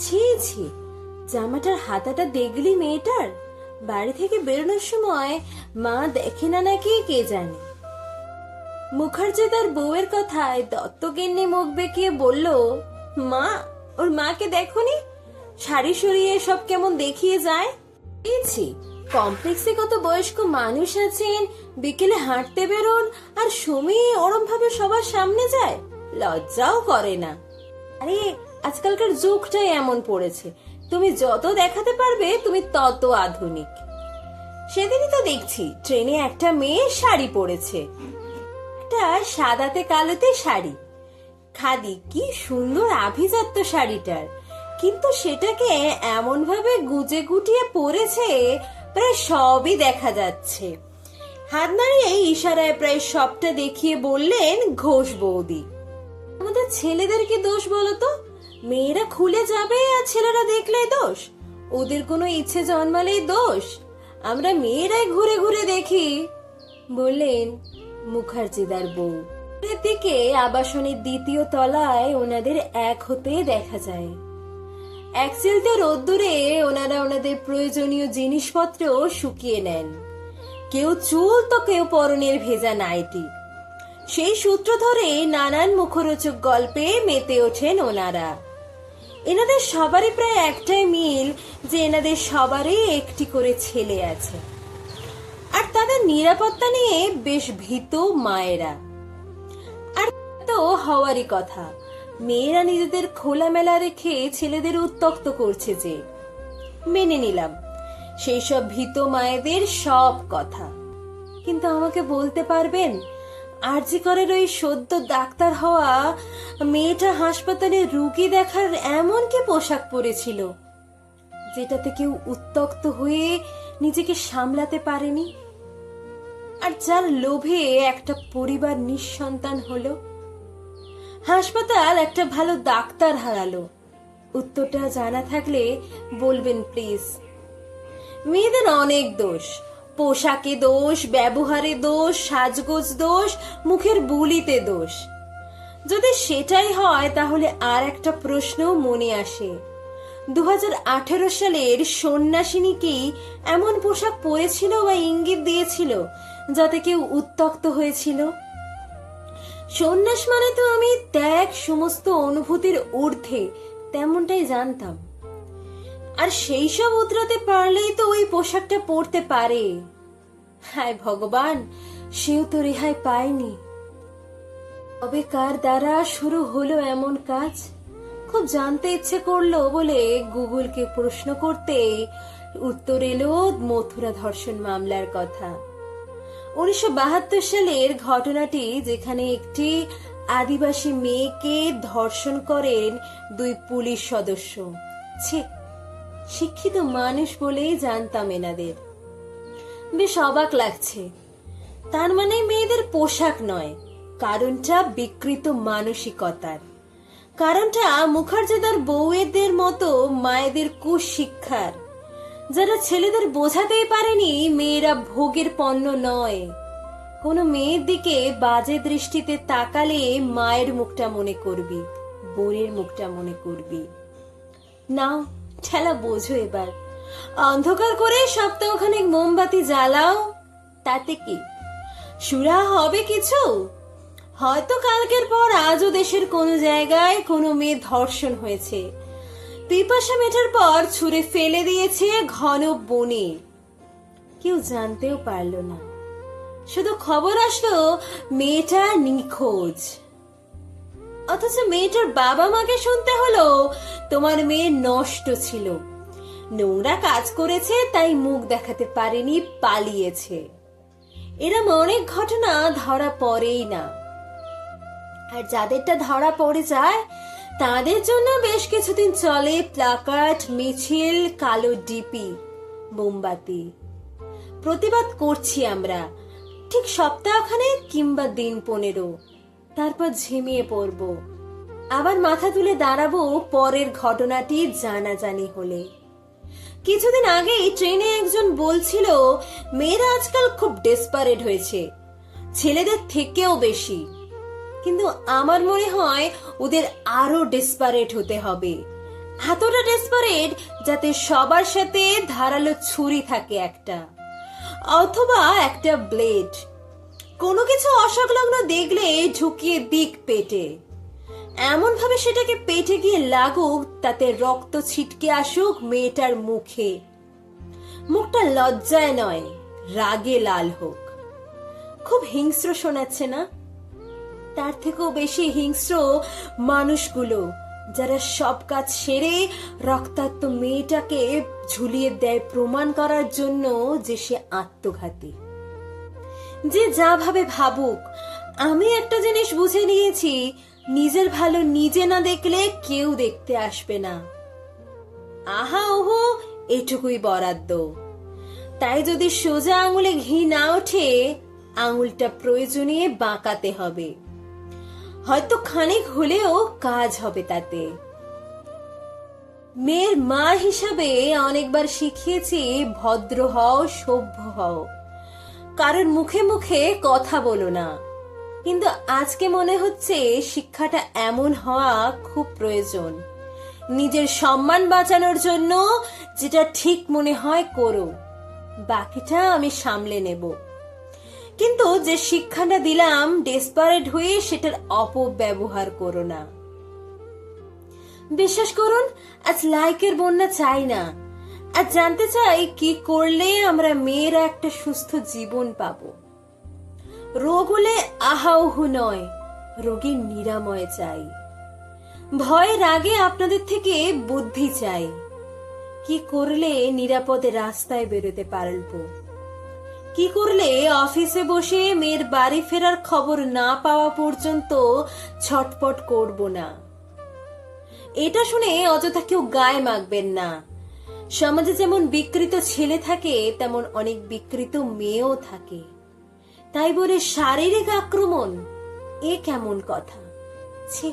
ছি ছি, জামাটার হাতাটা দেখলি মেয়েটার? বাড়ি থেকে বেরোনোর সময় মা দেখে না নাকি কে জানে? মুখার্জি তার বউয়ের কথায় দত্তগিন্নি মুখ বেঁকিয়ে বলল, মা, ওর মাকে দেখনি? শাড়ি সরিয়ে সব কেমন দেখিয়ে যায়? কমপ্লেক্সে কত বয়স্ক মানুষ আছেন, বিকেলে হাঁটতে বেরোন আর সুমি ওরম ভাবে সবার সামনে যায়, লজ্জাও করে না। আরে আজকালকার যুগটাই এমন পড়েছে। তুমি যত দেখাতে পারবে, তুমি তত আধুনিক। সেদিনই তো দেখছি, ট্রেনে একটা মেয়ে শাড়ি পরেছে। একটা সাদাতে কালোতে শাড়ি। খাদি, কি সুন্দর আভিজাত্য শাড়িটার। কিন্তু সেটাকে এমন ভাবে গুজে গুটিয়ে পরেছে, প্রায় সবই দেখা যাচ্ছে। হাত নাড়িয়ে ইশারায় প্রায় সবটা দেখিয়ে বললেন, ঘোষ বৌদি। আমাদের ছেলেদের কি দোষ বলো তো। মেয়েরা খুলে যাবে আর ছেলেরা দেখলেই দোষ। ওদের কোনো ইচ্ছে জন্মালেই দোষ। আমরা মেয়েরাই ঘুরে ঘুরে দেখি, বললেন মুখার্জিদার বউ। দিকে আবাসনের দ্বিতীয় তলায় ওনাদের এক হতে দেখা যায়। এক চিলতে রোদ্দুরে ওনারা ওনাদের প্রয়োজনীয় জিনিসপত্র শুকিয়ে নেন। কেউ চুল তো কেউ পরনের ভেজা নাইটি। সেই সূত্র ধরে নানান মুখরোচক গল্পে মেতে ওঠেন ওনারা। এনাদের সবারই প্রায় একটাই মিল যে এনাদের সবারই একটি করে ছেলে আছে। আর তাদের নিরাপত্তা নিয়ে বেশ ভীত মায়েরা। আর তো হওয়ারই কথা। মেয়েরা নিজেদের খোলামেলা রেখে ছেলেদের উত্তক্ত করছে যে, মেনে নিলাম, সেই সব ভীত মায়েদের সব কথা। কিন্তু আমাকে বলতে পারবেন আরজি করের ওই সদ্য ডাক্তার হওয়া মেয়েটা হাসপাতালে রুগী দেখার এমন কি পোশাক পরেছিল, যেটাতে কেউ উত্তক্ত হয়ে নিজেকে সামলাতে পারেনি? আর যার লোভে একটা পরিবার নিঃসন্তান হলো? হাসপাতাল একটা ভালো ডাক্তার হারালো। উত্তরটা জানা থাকলে বলবেন প্লিজ। মেয়েদের অনেক দোষ। পোশাকে দোষ, ব্যবহারে দোষ, সাজগোজ দোষ, মুখের বুলিতে দোষ। যদি সেটাই হয়, তাহলে আর একটা প্রশ্ন মনে আসে। দু হাজার আঠারো সালের সন্ন্যাসিনী কি এমন পোশাক পরেছিল বা ইঙ্গিত দিয়েছিল, যাতে কেউ উত্তক্ত হয়েছিল? সন্ন্যাস মানে তো আমি ত্যাগ, সমস্ত অনুভূতির ঊর্ধ্বে, তেমনটাই জানতাম। আর সেই সব উতরাতে পারলেই তো ওই পোশাকটা পরতে পারে। হায় ভগবান, সেও তো রেহাই পায়নি। তবে কার দ্বারা শুরু হলো এমন কাজ? খুব জানতে ইচ্ছে করল বলে গুগলকে প্রশ্ন করতে উত্তর এলো মথুরা ধর্ষণ মামলার কথা। উনিশশো বাহাত্তর সালের ঘটনাটি যেখানে একটি আদিবাসী মেয়েকে ধর্ষণ করেন দুই পুলিশ সদস্য। ছি শিক্ষিত মানুষ বলেই জানতাম এনাদের। বেশ অবাক লাগছে। তার মানে মেয়েদের পোশাক নয়, কারণটা বিকৃত মানসিকতার। কারণটা মুখার্জিদার বউয়েদের মতো মায়েদের কুশিক্ষার। যারা ছেলেদের বোঝাতেই পারেনি মেয়েরা ভোগের পণ্য নয়। কোনো মেয়ের দিকে বাজে দৃষ্টিতে তাকালে মায়ের মুখটা মনে করবি, বোনের মুখটা মনে করবি। নাও ঠেলা বোঝো এবার। অন্ধকার করে সপ্তাহখানেক মোমবাতি জ্বালাও, তাতে কি? সুরা হবে কিছু? হয়তো কালকের পর আজও দেশের কোনো জায়গায় কোনো মেয়ে ধর্ষণ হয়েছে। পিপাসা মেটার পর ছুঁড়ে ফেলে দিয়েছে ঘন বনে। কেউ জানতেও পারল না। শুধু খবর আসলো, মেয়েটা নিখোঁজ। অথচ মেয়েটার বাবা মাকে শুনতে হলো। তোমার মেয়ে নষ্ট ছিল। নোংরা কাজ করেছে, তাই মুখ দেখাতে পারেনি, পালিয়েছে। এরম অনেক ঘটনা ধরা পড়েই না। আর যাদেরটা ধরা পড়ে যায়, তাদের জন্য বেশ কিছুদিন চলে প্লাকার্ড, মিছিল, কালো ডিপি, মোমবাতি। প্রতিবাদ করছি আমরা। ঠিক সপ্তাহখানে কিংবা দিন পনেরো। তারপর ঝিমিয়ে পড়ব। আবার মাথা তুলে দাঁড়াবো পরের ঘটনাটি জানাজানি হলে। কিছুদিন আগেই ট্রেনে একজন বলছিল, মেয়েরা আজকাল খুব ডেসপারেট হয়েছে। ছেলেদের থেকেও বেশি। কিন্তু আমার মনে হয় ওদের আরও ডেসপারেট হতে হবে। এতটা ডেসপারেট যাতে সবার সাথে ধারালো ছুরি থাকে একটা। অথবা একটা ব্লেড কোনো কিছু অসংলগ্ন দেখলে ঝুঁকিয়ে দিক পেটে। এমন ভাবে সেটাকে পেটে গিয়ে লাগুক, তাতে রক্ত ছিটকে আসুক মেয়েটার মুখে। মুখটা লজ্জায় নয়, রাগে লাল হোক। খুব হিংস্র শোনাচ্ছে না? তার থেকেও বেশি হিংস্র মানুষগুলো, যারা সব কাজ সেরে রক্তাক্ত মেয়েটাকে ঝুলিয়ে দেয় প্রমাণ করার জন্য যে সে আত্মঘাতী। যে যা ভাবে ভাবুক। আমি একটা জিনিস বুঝে নিয়েছি, নিজের ভালো নিজে না দেখলে কেউ দেখতে আসবে না। আহা, ওহো, এটুকুই বরাদ্দ। তাই যদি সোজা আঙুলে ঘি না ওঠে, আঙুলটা প্রয়োজনে বাঁকাতে হবে। হয়তো খানিক হলেও কাজ হবে তাতে। মেয়ের মা হিসাবে অনেকবার শিখিয়েছি, ভদ্র হও, সভ্য হও। কারোর মুখে মুখে কথা বলো না। কিন্তু আজকে মনে হচ্ছে শিক্ষাটা এমন হওয়া খুব প্রয়োজন। নিজের সম্মান বাঁচানোর জন্য যেটা ঠিক মনে হয় করো। বাকিটা আমি সামলে নেব। কিন্তু যে শিক্ষাটা দিলাম ডেসপারেট হয়ে সেটার অপব্যবহার করো না। বিশ্বাস করুন, আজ লাইকের বন্যা চাই না। আর জানতে চাই, কি করলে আমরা মেয়েরা একটা সুস্থ জীবন পাবো? রোগ হলে আহাউহু নয়, রোগীর নিরাময় চাই। ভয়ের আগে আপনাদের থেকে বুদ্ধি চাই। কি করলে নিরাপদে রাস্তায় বেরোতে পারব? কি করলে অফিসে বসে মেয়ের বাড়ি ফেরার খবর না পাওয়া পর্যন্ত ছটপট করব না? এটা শুনে অযথা কেউ গায়ে মাখবেন না। সমাজে যেমন বিকৃত ছেলে থাকে, তেমন অনেক বিকৃত মেয়েও থাকে। তাই বলে শারীরিক আক্রমণ, এ কেমন কথা? ছি।